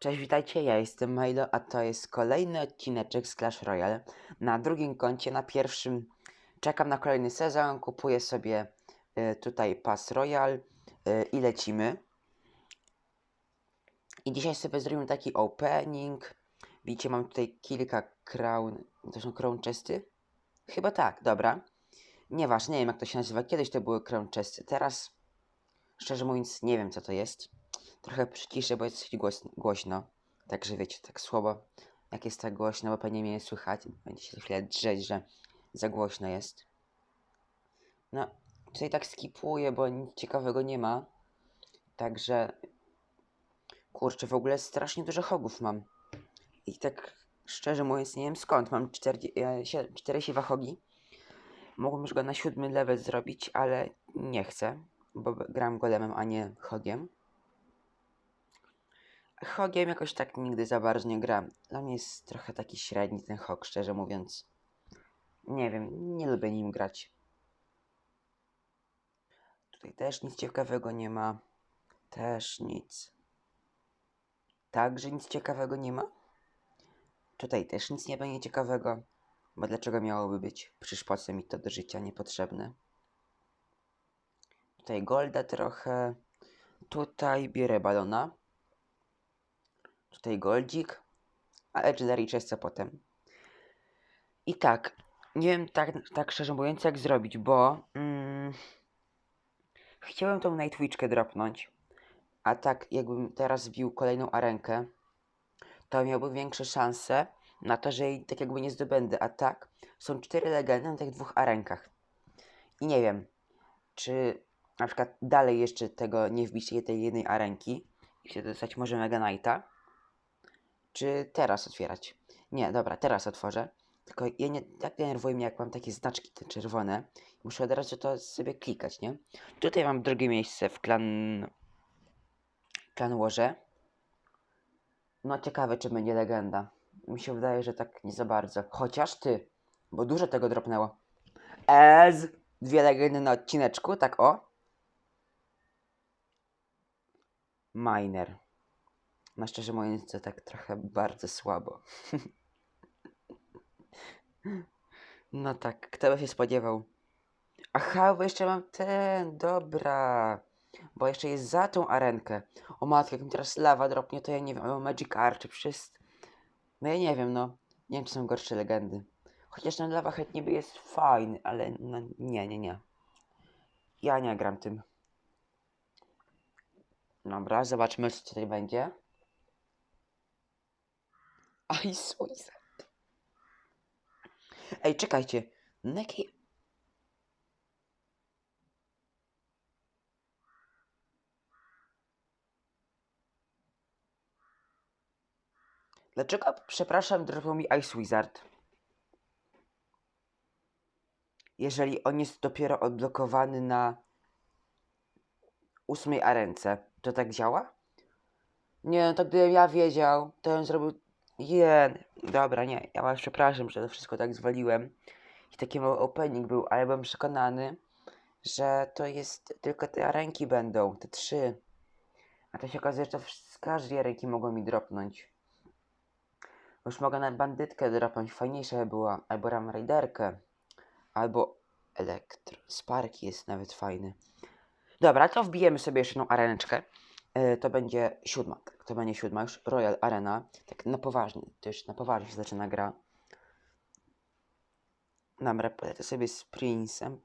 Cześć, witajcie, ja jestem Milo, a to jest kolejny odcineczek z Clash Royale. Na drugim koncie, na pierwszym czekam na kolejny sezon, kupuję sobie y, tutaj Pass Royal y, i lecimy. I dzisiaj sobie zrobimy taki opening. Widzicie, mam tutaj kilka crown, to są crown chesty? Chyba tak, dobra. Nieważne, nie wiem jak to się nazywa, kiedyś to były crown chesty, teraz szczerze mówiąc nie wiem co to jest. Trochę przyciszę, bo jest głośno, głośno. Także wiecie, tak słowo. Jak jest tak głośno, bo pewnie mnie nie słychać. Będzie się chwilę drzeć, że za głośno jest. No, tutaj tak skipuję, bo nic ciekawego nie ma. Także... Kurczę, w ogóle strasznie dużo hogów mam. I tak szczerze mówiąc nie wiem skąd. Mam 40, e, 42 hogi. Mógłbym już go na siódmy level zrobić, ale nie chcę. Bo gram golemem, a nie hogiem. Hogiem jakoś tak nigdy za bardzo nie gram. Dla mnie jest trochę taki średni ten hog, szczerze mówiąc. Nie wiem, nie lubię nim grać. Tutaj też nic ciekawego nie ma. Też nic. Także nic ciekawego nie ma. Tutaj też nic nie będzie ciekawego. Bo dlaczego miałoby być? Przecież po co mi to do życia niepotrzebne. Tutaj golda trochę. Tutaj bierę balona. Tutaj goldzik, a Legendary Chesta potem. I tak, nie wiem tak, tak szczerze mówiąc jak zrobić, bo mm, chciałem tą Nightwitchkę dropnąć, a tak jakbym teraz wbił kolejną arenkę, to miałbym większe szanse na to, że jej tak jakby nie zdobędę, a tak są cztery legendy na tych dwóch arenkach. I nie wiem, czy na przykład dalej jeszcze tego nie wbić tej jednej arenki i wtedy dostać może Mega Knighta, czy teraz otwierać? Nie, dobra, teraz otworzę. Tylko ja nie, tak denerwuje mnie, jak mam takie znaczki te czerwone. Muszę od razu to sobie klikać, nie? Tutaj mam drugie miejsce w klan... Klan Łoże. No ciekawe, czy będzie legenda. Mi się wydaje, że tak nie za bardzo. Chociaż ty, bo dużo tego dropnęło. Ez! Dwie legendy na odcineczku, tak o. Miner. No szczerze mówiąc, to tak trochę bardzo słabo. no tak, kto by się spodziewał? Aha, bo jeszcze mam ten, dobra. Bo jeszcze jest za tą arenkę. O matko, jak mi teraz lawa dropnie, to ja nie wiem, albo Magic Arch, przez... No ja nie wiem, no. Nie wiem, czy są gorsze legendy. Chociaż ten lawa head niby jest fajny, ale no nie, nie, nie. Ja nie gram tym. Dobra, zobaczmy, co tutaj będzie. Aj, Suiza. Ej, czekajcie. Na. Dlaczego, przepraszam, dropił mi Ice Wizard? Jeżeli on jest dopiero odblokowany na ósmej arence, to tak działa? Nie, no to gdybym ja wiedział, to bym zrobił Jen, dobra, nie, ja was przepraszam, że to wszystko tak zwaliłem. I taki mały opening był, ale byłem przekonany, że to jest, tylko te ręki będą, te trzy. A to się okazuje, że to z każdej ręki mogą mi dropnąć. Już mogę na bandytkę dropnąć, fajniejsza by była, albo Ram Raiderkę, albo Elektro. Spark jest nawet fajny. Dobra, to wbijemy sobie jeszcze jedną areneczkę. E, to będzie siódma, tak, to będzie siódma już, Royal Arena, tak na poważnie, to już na poważnie się zaczyna gra. Dobra, polecę sobie z Prince'em,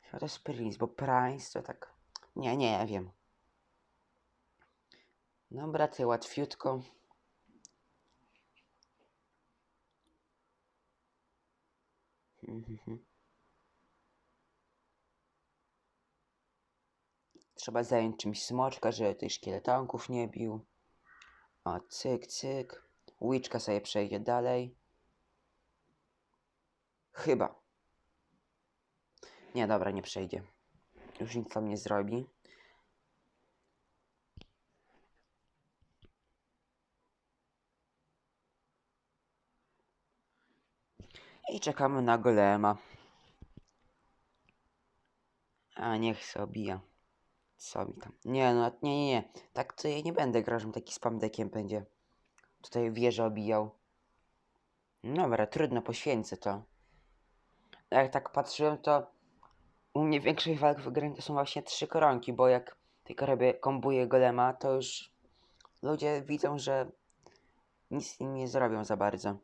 chyba to jest Prince, bo Prince to tak, nie, nie, ja wiem. Dobra, to łatwiutko. Mhm. Trzeba zająć czymś smoczka, żeby tych szkieletonków nie bił. O, cyk, cyk. Łyczka sobie przejdzie dalej. Chyba. Nie, dobra, nie przejdzie. Już nic tam nie zrobi. I czekamy na golema. A niech się obija. Co tam? Nie, no nie, nie, nie. Tak to ja nie będę grał, że taki spam deckiem będzie. tutaj wieżę obijał. Dobra, trudno, poświęcę to. Jak tak patrzyłem, to u mnie większość walk wygranych to są właśnie trzy koronki, bo jak tylko robię kombuję golema, to już ludzie widzą, że nic im nie zrobią za bardzo.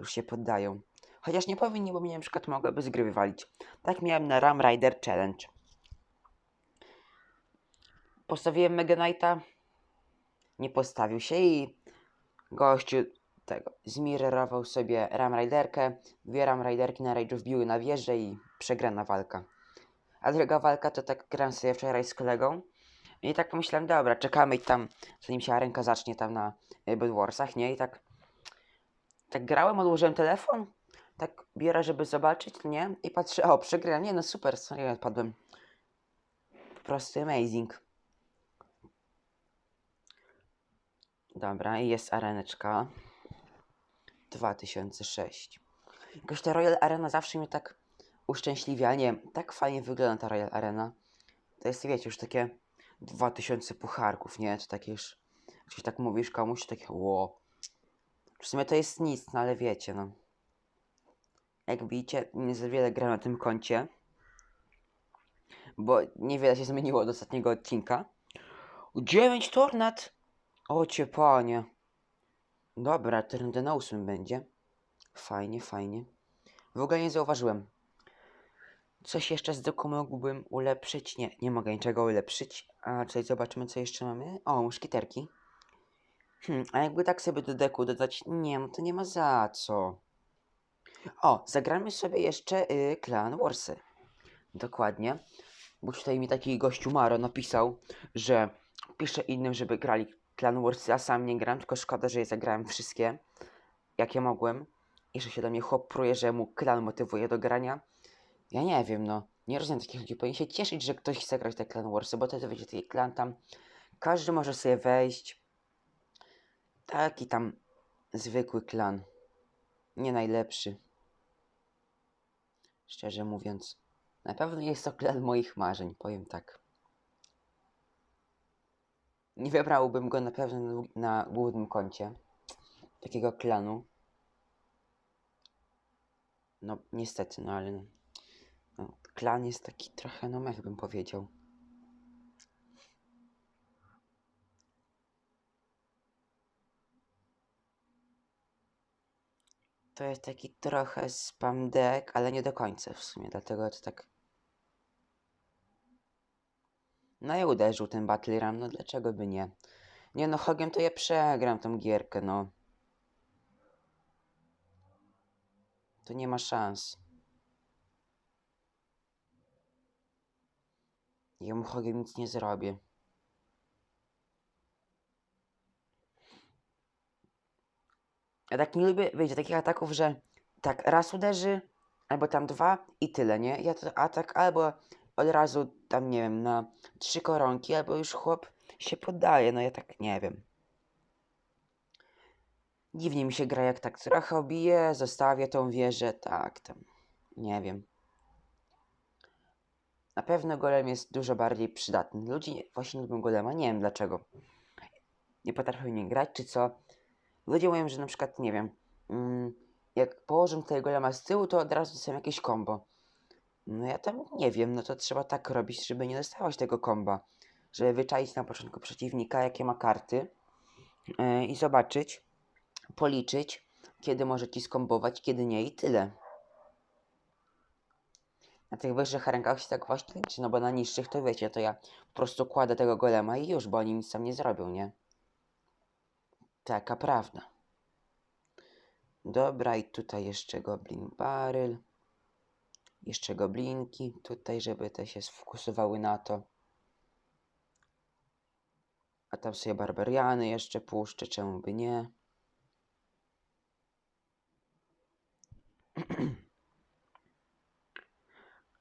Już się poddają. Chociaż nie powinni, bo mnie na przykład mogłyby z gry wywalić. Tak miałem na Ram Rider Challenge. Postawiłem Mega Knighta, nie postawił się i gościu tego zmirerował sobie Ram Riderkę. Dwie Ram Riderki na Rage'u wbiły na wieżę i przegrana walka. A druga walka to tak grałem sobie wczoraj z kolegą. I tak pomyślałem, dobra, czekamy i tam, zanim się ręka zacznie tam na Bedwarsach, nie? I tak, tak grałem, odłożyłem telefon, tak biorę, żeby zobaczyć, nie? I patrzę, o, przegrałem, nie no super, sorry, odpadłem. Po prostu amazing. Dobra, i jest areneczka. 2006. Jakoś ta Royal Arena zawsze mnie tak uszczęśliwia. Nie tak fajnie wygląda ta Royal Arena. To jest, wiecie, już takie 2000 pucharków, nie? Czy takie już, jeśli tak mówisz komuś, to takie ło. W sumie to jest nic, no ale wiecie, no. Jak widzicie, nie za wiele gram na tym koncie. Bo niewiele się zmieniło od ostatniego odcinka. 9 tornad! O cię panie. Dobra, ten na ósmym będzie. Fajnie, fajnie. W ogóle nie zauważyłem. Coś jeszcze z deku mógłbym ulepszyć? Nie, nie mogę niczego ulepszyć. A tutaj zobaczymy, co jeszcze mamy. O, muszkieterki. Hmm, a jakby tak sobie do deku dodać? Nie, no to nie ma za co. O, zagramy sobie jeszcze y, Clan Warsy. Dokładnie. Bo tutaj mi taki gościu Maro napisał, że pisze innym, żeby grali Clan Warsy, a sam nie gram, tylko szkoda, że je zagrałem wszystkie, jakie mogłem. I że się do mnie chłop pruje, że mu klan motywuje do grania. Ja nie wiem, no. Nie rozumiem takich ludzi. Powinien się cieszyć, że ktoś chce grać te Clan Warsy, bo to wiecie, taki klan tam. Każdy może sobie wejść. Taki tam zwykły klan. Nie najlepszy. Szczerze mówiąc. Na pewno jest to klan moich marzeń, powiem tak. Nie wybrałbym go na pewno na, głównym koncie. Takiego klanu. No, niestety, no ale. No, klan jest taki trochę, no mech bym powiedział. To jest taki trochę spam deck, ale nie do końca w sumie, dlatego to tak. No i uderzył ten Battle Ram, no dlaczego by nie? Nie no, Hogiem to ja przegram tą gierkę, no. To nie ma szans. Ja mu Hogiem nic nie zrobię. Ja tak nie lubię, wiecie, takich ataków, że tak raz uderzy, albo tam dwa i tyle, nie? Ja to atak albo od razu tam, nie wiem, na trzy koronki, albo już chłop się poddaje, no ja tak nie wiem. Dziwnie mi się gra, jak tak trochę obiję, zostawię tą wieżę, tak, tam, nie wiem. Na pewno golem jest dużo bardziej przydatny. Ludzie nie- właśnie lubią golema, nie wiem dlaczego. Nie potrafią nie grać, czy co. Ludzie mówią, że na przykład, nie wiem, mm, jak położę tutaj golema z tyłu, to od razu dostałem jakieś combo. No ja tam nie wiem, no to trzeba tak robić, żeby nie dostawać tego komba. Żeby wyczaić na początku przeciwnika, jakie ma karty yy, i zobaczyć, policzyć, kiedy może ci skombować, kiedy nie i tyle. Na tych wyższych rękach się tak właśnie liczy, no bo na niższych to wiecie, to ja po prostu kładę tego golema i już, bo oni nic tam nie zrobią, nie? Taka prawda. Dobra, i tutaj jeszcze Goblin Barrel. Jeszcze goblinki tutaj, żeby te się sfokusowały na to. A tam sobie barbariany jeszcze puszczę, czemu by nie.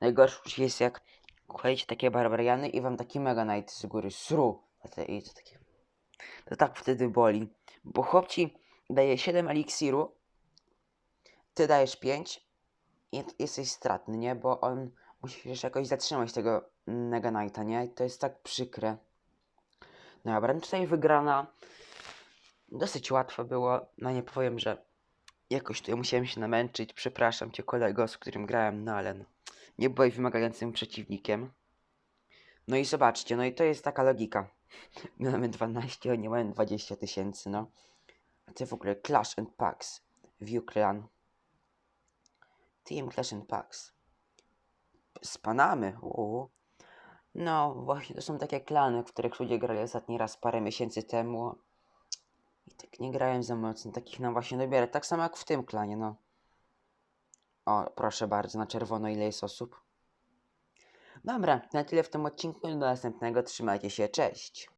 Najgorsze jest jak kładziecie takie barbariany i wam taki mega knight z góry sru. I to takie... To tak wtedy boli. Bo chłop ci daje 7 eliksiru, ty dajesz 5 i jesteś stratny, nie? Bo on musisz jakoś zatrzymać tego Mega Knighta, nie? To jest tak przykre. No Dobra, no tutaj wygrana. dosyć łatwo było. No nie powiem, że jakoś tutaj musiałem się namęczyć. Przepraszam cię kolego, z którym grałem, no ale no, nie byłeś wymagającym przeciwnikiem. No i zobaczcie, no i to jest taka logika. My mamy 12, oni mają 20 tysięcy, no. A ty w ogóle Clash and Packs. View Clan. Team Clash Packs. Z Panamy. No, właśnie to są takie klany, w których ludzie grali ostatni raz parę miesięcy temu. I tak nie grałem za mocno, takich nam właśnie dobiera. Tak samo jak w tym klanie, no. O, proszę bardzo, na czerwono ile jest osób. Dobra, na tyle w tym odcinku, do następnego, trzymajcie się, cześć.